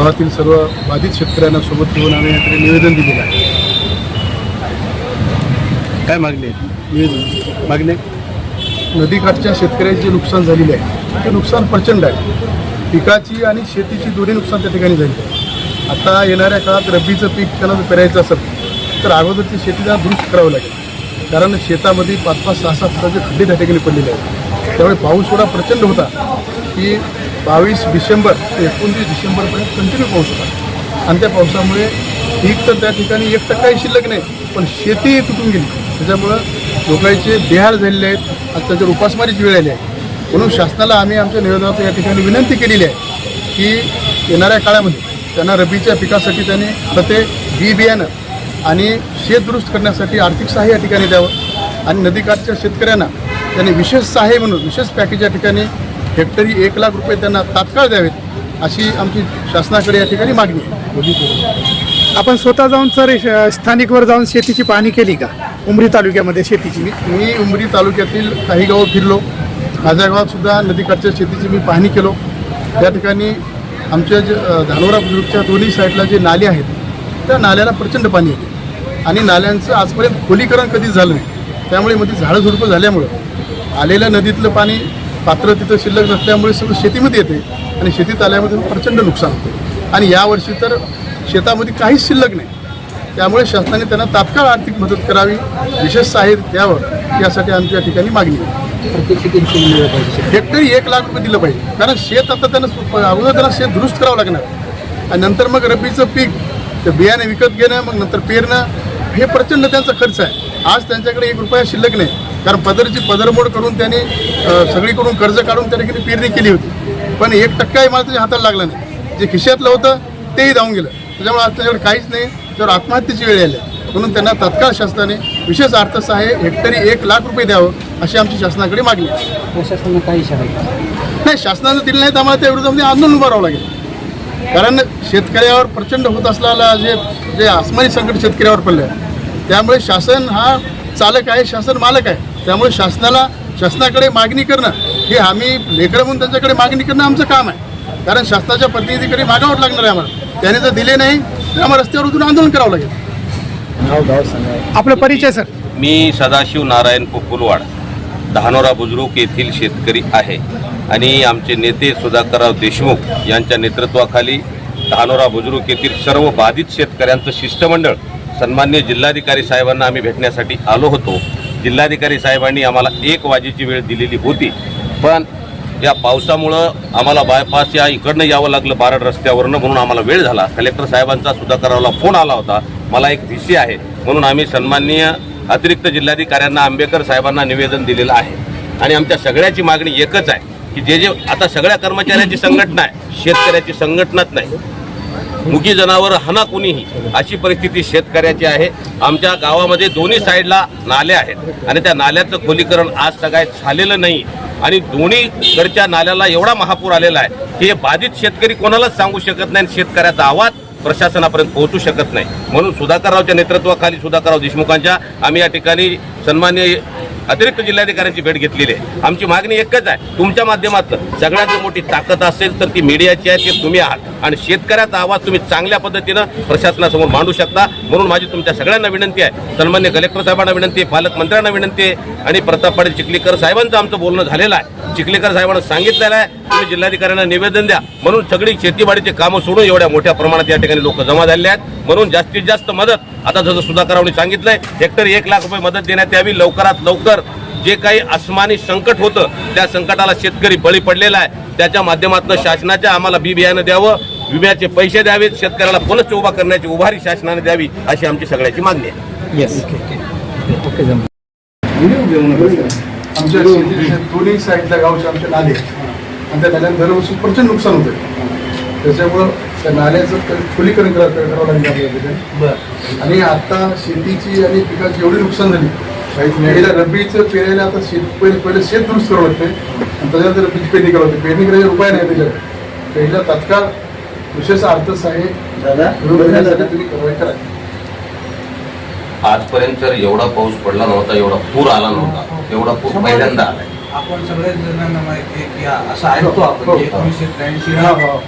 गावातील सर्व बाधित शेतकऱ्यांना सोबत घेऊन आम्ही याकडे निवेदन दिलेलं आहे. काय मागणी आहे? निवेदन. मागणी? नदीकाठच्या शेतकऱ्यांचे नुकसान झालेले आहे ते नुकसान प्रचंड आहे. पिकाची आणि शेतीची दोन्ही नुकसान त्या ठिकाणी झाली. आहे आता येणाऱ्या काळात रब्बीचं पीक त्यांना जर पेरायचं असेल तर अगोदरची शेतीला दुरुस्त करावं लागेल. कारण शेतामध्ये पाच पाच सहा सहा फुटाचे खड्डे त्या ठिकाणी पडलेले आहेत. त्यामुळे पाऊस एवढा प्रचंड होता की बावीस डिसेंबर ते एकोणतीस डिसेंबरपर्यंत कंटिन्यू पाऊस होता. आणि त्या पावसामुळे पीक तर त्या ठिकाणी एक टक्काही शिल्लक नाही पण शेती तुटून गेली. त्याच्यामुळं लोकांचे बेहाल झालेले आहेत आणि त्याच्यावर उपासमारीची वेळ आली आहे. म्हणून शासनाला आम्ही आमच्या निवेदनात या ठिकाणी विनंती केलेली आहे की येणाऱ्या काळामध्ये त्यांना रब्बीच्या पिकासाठी त्यांनी खते बी बियाणं आणि शेत दुरुस्त करण्यासाठी आर्थिक सहाय्य या ठिकाणी द्यावं. आणि नदीकाठच्या शेतकऱ्यांना त्यांनी विशेष सहाय्य म्हणून विशेष पॅकेज या ठिकाणी हेक्टरी एक लाख रुपये त्यांना तात्काळ द्यावेत अशी आमची शासनाकडे या ठिकाणी मागणी आहे. आपण स्वतः जाऊन सर स्थानिकवर जाऊन शेतीची पाहणी केली का? उमरी तालुक्यामध्ये शेतीची. मी मी उमरी तालुक्यातील काही गावं फिरलो. माझ्या गावात सुद्धा नदीकाठच्या शेतीची मी पाहणी केलो. त्या ठिकाणी आमच्या जे धानोरा बुद्रुकच्या दोन्ही साईडला जे नाले आहेत त्या नाल्याला प्रचंड पाणी येते. आणि नाल्यांचं आजपर्यंत खोलीकरण कधीच झालं नाही. त्यामुळे मध्ये झाडं झुडपं झाल्यामुळं आलेल्या नदीतलं पाणी पात्र तिथं शिल्लक नसल्यामुळे सगळं शेतीमध्ये येते आणि शेतीत आल्यामध्ये प्रचंड नुकसान होते. आणि यावर्षी तर शेतामध्ये काहीच शिल्लक नाही. त्यामुळे शासनाने त्यांना तात्काळ आर्थिक मदत करावी विशेष सहाय्य द्यावं यासाठी आमच्या या ठिकाणी मागणी आहे. हेक्टरी एक लाख रुपये दिलं पाहिजे. कारण शेत आता त्यांना अगोदर त्यांना शेत दुरुस्त करावं लागणार. आणि नंतर मग रब्बीचं पीक ते बियाणे विकत घेणं मग नंतर पेरणं हे प्रचंड त्यांचा खर्च आहे. आज त्यांच्याकडे एक रुपया शिल्लक नाही. कारण पदरची पदरमोड करून त्यांनी सगळीकडून कर्ज काढून त्या ठिकाणी पेरणी केली होती. पण एक टक्काही मला त्याच्या हाताला लागला नाही. जे खिशातलं होतं तेही जाऊन गेलं. त्याच्यामुळे आज त्याच्याकडे काहीच नाही. त्यावर आत्महत्येची वेळ आली. म्हणून त्यांना तत्काळ शासनाने विशेष अर्थसहाय्य हेक्टरी एक लाख रुपये द्यावं अशी आमची शासनाकडे मागणी प्रशासनानं काही इशारा नाही शासनानं दिलं नाही तर आम्हाला त्या विरोधामध्ये आंदोलन उभं राहावं लागेल. कारण शेतकऱ्यावर प्रचंड होत असलेला जे जे आसमानी संकट शेतकऱ्यावर पडलं त्यामुळे शासन हा चालक आहे शासन मालक आहे. त्यामुळे शासनाला शासनाकडे मागणी करणं हे आम्ही लेकरं म्हणून त्यांच्याकडे मागणी करणं आमचं काम आहे. कारण शासनाच्या प्रतिनिधीकडे मागावं लागणार आहे आम्हाला. त्याने जर दिले नाही तर आम्हाला रस्त्यावर उतरून आंदोलन करावं लागेल. आपला परिचय सर. मी सदाशिव नारायण कुकुलवाड धानोरा बुजुर्ग येथील शेतकरी आहे. आणि आमचे नेते सुधाकरराव देशमुख यांच्या नेतृत्वाखाली धानोरा बुजुर्ग येथील सर्व बाधित शेतकऱ्यांचं शिष्टमंडळ सन्मान्य जिल्हाधिकारी साहेबांना आम्ही भेटण्यासाठी आलो होतो. जिल्हाधिकारी साहेबांनी आम्हाला एक वाजेची वेळ दिलेली होती. पण या पावसामुळं आम्हाला बायपास या इकडनं यावं लागलं बारड रस्त्यावरनं म्हणून आम्हाला वेळ झाला. कलेक्टर साहेबांचा सुधाकररावला फोन आला होता. मला एक व्ही आहे. म्हणून आम्ही सन्माननीय अतिरिक्त जिल्हाधिकाऱ्यांना आंबेकर साहेबांना निवेदन दिलेलं आहे. आणि आमच्या सगळ्याची मागणी एकच आहे की जे जे आता सगळ्या कर्मचाऱ्यांची संघटना आहे शेतकऱ्याची संघटनाच नाही. मुकी जनावर हना कुणीही अशी परिस्थिती शेतकऱ्याची आहे. आमच्या गावामध्ये दोन्ही साईडला नाले आहेत आणि त्या नाल्याचं खोलीकरण आज सगळ्यात झालेलं नाही. आणि दोन्हीकडच्या नाल्याला एवढा महापूर आलेला आहे की हे बाधित शेतकरी कोणालाच सांगू शकत नाही आणि शेतकऱ्याचा आवाज प्रशासनापर्यंत पोहोचू शकत नाही. म्हणून सुधाकररावच्या नेतृत्वाखाली सुधाकरराव देशमुखांच्या आम्ही या ठिकाणी सन्मान्य अतिरिक्त जिल्हाधिकाऱ्यांची भेट घेतलेली आहे. आमची मागणी एकच आहे. तुमच्या माध्यमातून सगळ्यात मोठी ताकद असेल तर ती मीडियाची आहे ते तुम्ही आहात. आणि शेतकऱ्याचा आवाज तुम्ही चांगल्या पद्धतीनं प्रशासनासमोर मांडू शकता. म्हणून माझी तुमच्या सगळ्यांना विनंती आहे. सन्मान्य कलेक्टर साहेबांना विनंती आहे. पालकमंत्र्यांना विनंती आहे. आणि प्रताप पाटील चिखलीकर साहेबांचं आमचं बोलणं झालेलं आहे. चिखलीकर साहेबांना सांगितलेलं आहे. तुम्ही जिल्हाधिकाऱ्यांना निवेदन द्या. म्हणून सगळी शेतीवाडीचे कामं सोडून एवढ्या मोठ्या प्रमाणात या ठिकाणी लोक जमा झाले आहेत. म्हणून जास्तीत जास्त मदत आता जसं सुधाकरावनी सांगितलंय हेक्टर एक लाख रुपये मदत देण्यात यावी. लवकरात लवकर जे काही आसमानी संकट होतं त्या संकटाला शेतकरी बळी पडलेला आहे. त्याच्या माध्यमातून शासनाच्या आम्हाला बी बियाणं द्यावं विम्याचे पैसे द्यावेत. शेतकऱ्याला पुनश्च उभा करण्याची उभारी शासनाने द्यावी अशी आमची सगळ्याची मागणी आहे. येस ओके जम आमच्या दोन्ही साईडला गावचे आमचे नाले. आणि त्या नाल्यात दरवर्षी प्रचंड नुकसान होतं त्याच्यामुळं त्या नाल्याचं खोलीकरण करा करावं लागेल आपल्याला तिथे. आणि आता शेतीची आणि पिकाची एवढी नुकसान झाली. पहिला रब्बीचं पेरायला आता शेत पहिले पहिले शेत दुरुस्त करावं लागते आणि त्याच्यानंतर रब्बीची पेरणी करावं लागते पेरणी करायचा उपाय नाही त्याच्यात. पहिला तात्काळ विशेष अर्थसहाय्य तुम्ही कारवाई करा. आजपर्यंत जर एवढा पाऊस पडला नव्हता एवढा पूर आला नव्हता एवढा पूर पहिल्यांदा आलाय. आपण सगळ्याच जणांना माहिती आहे की असं ऐकतो आपण. हो, की हो. एकोणीसशे त्र्याऐंशी हा, हा.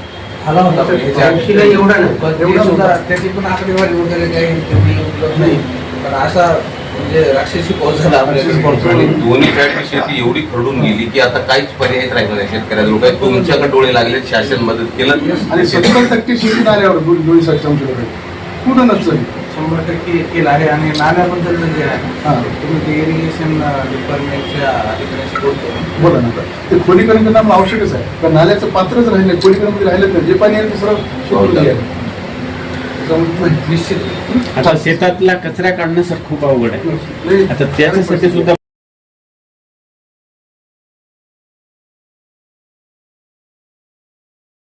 आला होता पण याच्या आधी काही एवढा नाही. पण ते एवढा सुद्धा नव्हता. त्याची पण आकडेवारी वगैरे काही तेवढी उपलब्ध नाही. पण असा म्हणजे राक्षसी पाऊस झाला आपल्याकडे. आणि दोन्ही साईडची शेती एवढी खरडून गेली की आता काहीच पर्यायच राहिला नाही शेतकऱ्याजवळ काही तुमच्याकडे डोळे लागले शासन मदत केलं. आणि सत्तर टक्के शेती नाल्यावर दोन दोन्ही साईडच्या आमच्याकडे. पूर्ण नर्सरी शंभर टक्के केलं आहे आणि नाल्याबद्दल जे आहे हां. तुम्ही ते इरिगेशन डिपार्टमेंटच्या अधिकाऱ्याशी बोलतो. बोला ना. ते खोलीकरण करणं आम्हाला आवश्यकच आहे. कारण नाल्याचं पात्रच राहिले खोलीकरणमध्ये राहिलं तर जे पाणी आहे ते सरळ शेतीमध्ये आहे. त्याच्यामुळे निश्चित. आता शेतातला कचरा काढणं सर खूप अवघड आहे. आता त्याच्यासाठी सुद्धा